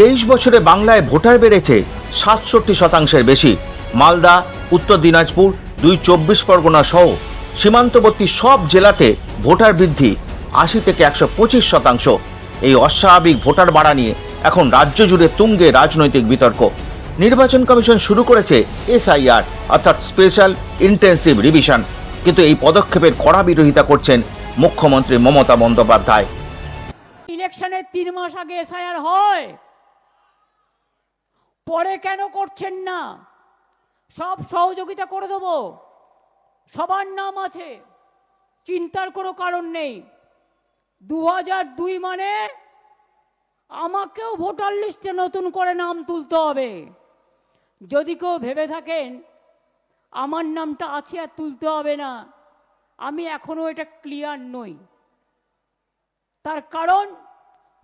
তেইশ বছরে বাংলায় ভোটার বেড়েছে সাতষট্টি শতাংশের বেশি। মালদা, উত্তর দিনাজপুর, দুই চব্বিশ পরগনা সহ সীমান্তবর্তী সব জেলাতে ভোটার বৃদ্ধি আশি থেকে একশো পঁচিশ শতাংশ। এই অস্বাভাবিক ভোটার বাড়া নিয়ে এখন রাজ্য জুড়ে তুঙ্গে রাজনৈতিক বিতর্ক। নির্বাচন কমিশন শুরু করেছে এসআইআর, অর্থাৎ স্পেশাল ইন্টেন্সিভ রিভিশন। কিন্তু এই পদক্ষেপের কড়া বিরোধিতা করছেন মুখ্যমন্ত্রী মমতা বন্দ্যোপাধ্যায়। ইলেকশনের তিন মাস আগে এসআইআর হয়। পরে কেন করছেন না? সব সহযোগিতা করে দেবো। সবার নাম আছে, চিন্তার কোনো কারণ নেই। দু দুই মানে আমাকেও ভোটার লিস্টে নতুন করে নাম তুলতে হবে। যদি কেউ ভেবে থাকেন, আমার নামটা আছে আর তুলতে হবে না, আমি এখনও এটা ক্লিয়ার নই। তার কারণ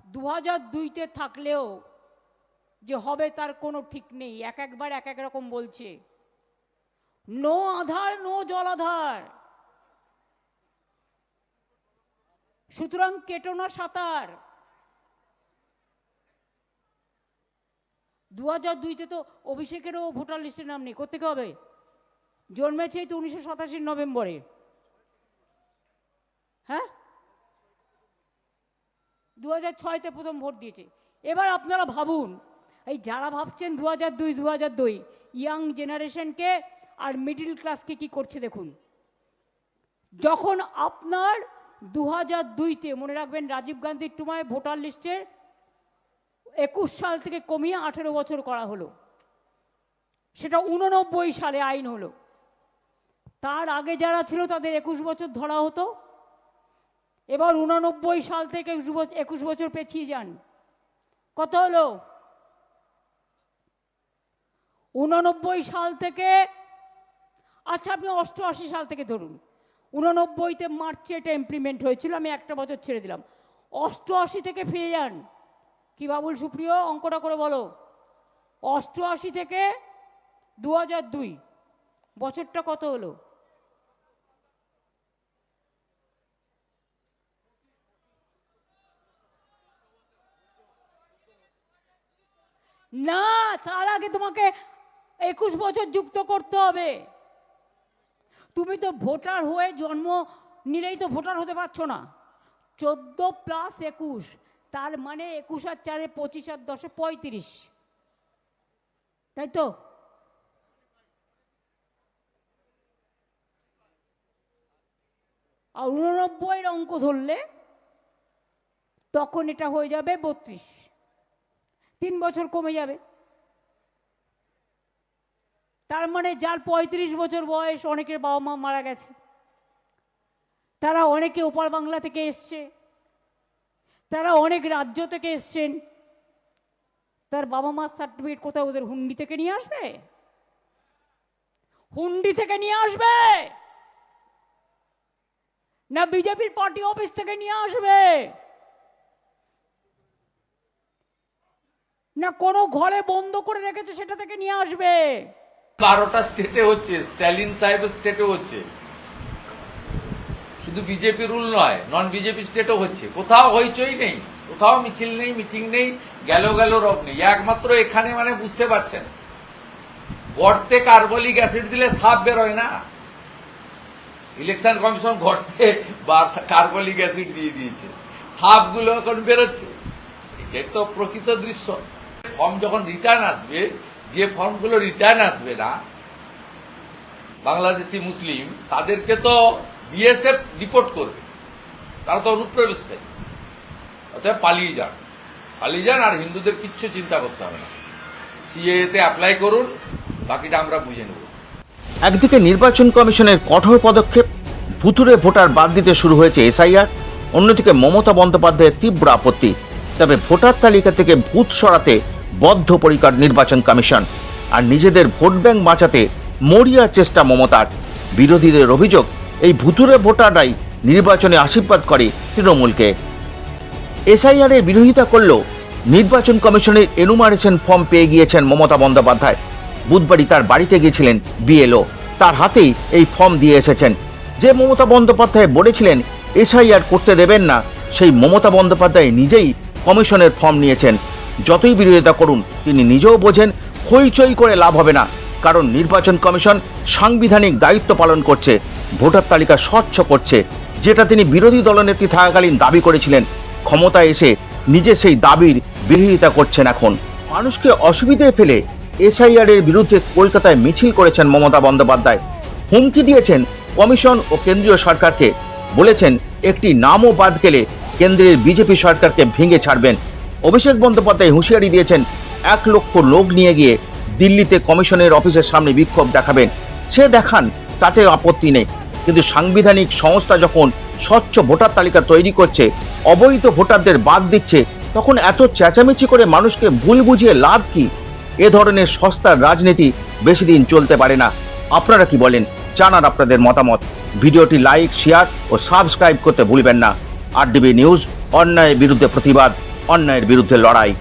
দু হাজার দুইতে থাকলেও যে হবে তার কোনো ঠিক নেই, এক একবার এক এক রকম বলছে। নো আধার, নো জলাধার। সুতরাং কেটো না সাঁতার। দু হাজার দুইতে তো অভিষেকেরও ভোটার লিস্টের নাম নেই কোথেকে হবে? জন্মেছে তো উনিশশো সাতাশির নভেম্বরে। হ্যাঁ? দু হাজার ছয়তে প্রথম ভোট দিয়েছে। এবার আপনারা ভাবুন এই যারা ভাবছেন দু হাজার দুই দু হাজার দুই ইয়াং জেনারেশনকে আর মিডিল ক্লাসকে কি করছে দেখুন। যখন আপনার দু হাজার দুইতে মনে রাখবেন রাজীব গান্ধীর টুমায় ভোটার লিস্টে একুশ সাল থেকে কমিয়ে আঠেরো বছর করা হলো। সেটা উননব্বই সালে আইন হলো। তার আগে যারা ছিল তাদের একুশ বছর ধরা হতো। এবার উননব্বই সাল থেকে একুশ বছর পেছিয়ে যান। কত হলো? উননব্বই সাল থেকে আচ্ছা আপনি অষ্টআশি সাল থেকে ধরুন, উননব্বইতে মার্চে এটা ইমপ্লিমেন্ট হয়েছিল, আমি একটা বছর ছেড়ে দিলাম। অষ্টআশি থেকে ফিরে যান। কি বাবুল সুপ্রিয়, অঙ্কটা করে বলো। অষ্টআশি থেকে দু দুই, বছরটা কত হলো? না, তার আগে তোমাকে একুশ বছর যুক্ত করতে হবে। তুমি তো ভোটার হয়ে জন্ম নিলেই তো ভোটার হতে পারছ না। চোদ্দ প্লাস একুশ, তার মানে একুশ আর চারে পঁচিশ আর দশে পঁয়ত্রিশ। তাই তো? আর উননব্বইয়ের অঙ্ক ধরলে তখন এটা হয়ে যাবে বত্রিশ। তিন বছর কমে যাবে। তার মানে যার পঁয়ত্রিশ বছর বয়স, অনেকের বাবা মা মারা গেছে। তারা অনেকে ওপার বাংলা থেকে এসছে। তারা অনেক রাজ্য থেকে এসছেন। তার বাবা মার সার্টিফিকেট কোথায় ওদের হুন্ডি থেকে নিয়ে আসবে? হুন্ডি থেকে নিয়ে আসবে? না বিজেপির পার্টি অফিস থেকে নিয়ে আসবে? না কোনো ঘরে বন্ধ করে রেখেছে সেটা থেকে নিয়ে আসবে? বারোটা স্টেটে হচ্ছে স্ট্যালিন সাহেবের স্টেটে হচ্ছে। শুধু বিজেপি রুল নয় নন বিজেপি স্টেটও হচ্ছে। কোথাও হইচই নেই, কোথাও মিছিল নেই, মিটিং নেই, গেল গেল রব নেই। একমাত্র এখানে মানে বুঝতে পারছেন। গর্তে কার্বলিক অ্যাসিড দিলে সাপ বেরোয় না। ইলেকশন কমিশন গর্তে কার্বলিক অ্যাসিড দিয়ে দিয়েছে। সাপগুলো এখন বেরোচ্ছে। এটাই তো প্রকৃত দৃশ্য। ফর্ম যখন রিটার্ন আসবে যে ফর্মগুলো রিটার্ন আসবে না, বাংলাদেশি মুসলিম, তাদেরকে তো বিএসএফ রিপোর্ট করবে। তারা তো অনুপ্রবেশকারী অতএব পালিয়ে যান। পালিয়ে যান আর হিন্দুদের কিচ্ছু চিন্তা করতে হবে না। সিএতে অ্যাপ্লাই করুন, বাকিটা আমরা বুঝে নেব। একদিকে নির্বাচন কমিশনের কঠোর পদক্ষেপ ভুতুরে ভোটার বাদ দিতে শুরু হয়েছে এসআইআর, অন্যদিকে মমতা বন্দ্যোপাধ্যায়ের তীব্র আপত্তি। তবে ভোটার তালিকা থেকে ভূত সরাতে বদ্ধপরিকর নির্বাচন কমিশন। আর নিজেদের ভোট ব্যাংক বাঁচাতে মরিয়া চেষ্টা মমতার। বিরোধীদের অভিযোগ, এই ভুতুরে ভোটাররাই নির্বাচনে আশীর্বাদ করে তৃণমূলকে। এসআইআর এর বিরোধিতা করলেও নির্বাচন কমিশনের এনুমারেশন ফর্ম পেয়ে গিয়েছেন মমতা বন্দ্যোপাধ্যায়। বুধবারই তার বাড়িতে গিয়েছিলেন বিএলও। তার হাতেই এই ফর্ম দিয়ে এসেছেন। যে মমতা বন্দ্যোপাধ্যায় বলেছিলেন, এসআইআর করতে দেবেন না, সেই মমতা বন্দ্যোপাধ্যায় নিজেই কমিশনের ফর্ম নিয়েছেন। যতই বিরোধিতা করুন, তিনি নিজেও বোঝেন হইচই করে লাভ হবে না। কারণ নির্বাচন কমিশন সাংবিধানিক দায়িত্ব পালন করছে, ভোটার তালিকা স্বচ্ছ করছে, যেটা তিনি বিরোধী দলনেত্রী থাকাকালীন দাবি করেছিলেন। ক্ষমতায় এসে নিজে সেই দাবির বিরোধিতা করছেন এখন। মানুষকে অসুবিধায় ফেলে এসআইআর এর বিরুদ্ধে কলকাতায় মিছিল করেছেন মমতা বন্দ্যোপাধ্যায়। হুমকি দিয়েছেন কমিশন ও কেন্দ্রীয় সরকারকে। বলেছেন, একটি নামও বাদ গেলে কেন্দ্রের বিজেপি সরকারকে ভেঙে ছাড়বেন। অভিষেক বন্দ্যোপাধ্যায় হুঁশিয়ারি দিয়েছেন, এক লক্ষ লোক নিয়ে গিয়ে দিল্লিতে কমিশনের অফিসের সামনে বিক্ষোভ দেখাবেন। সে দেখান তাতে আপত্তি নেই। কিন্তু সাংবিধানিক সংস্থা যখন স্বচ্ছ ভোটার তালিকা তৈরি করছে, অবৈধ ভোটারদের বাদ দিচ্ছে, তখন এত চেঁচামেচি করে মানুষকে ভুল বুঝিয়ে লাভ কি? এ ধরনের সস্তার রাজনীতি বেশি দিন চলতে পারে না। আপনারা কি বলেন? জানান আপনাদের মতামত। ভিডিওটি লাইক, শেয়ার ও সাবস্ক্রাইব করতে ভুলবেন না। আর ডিবি নিউজ, অন্যায়ের বিরুদ্ধে প্রতিবাদ। অন্যায়ের বিরুদ্ধে লড়াই।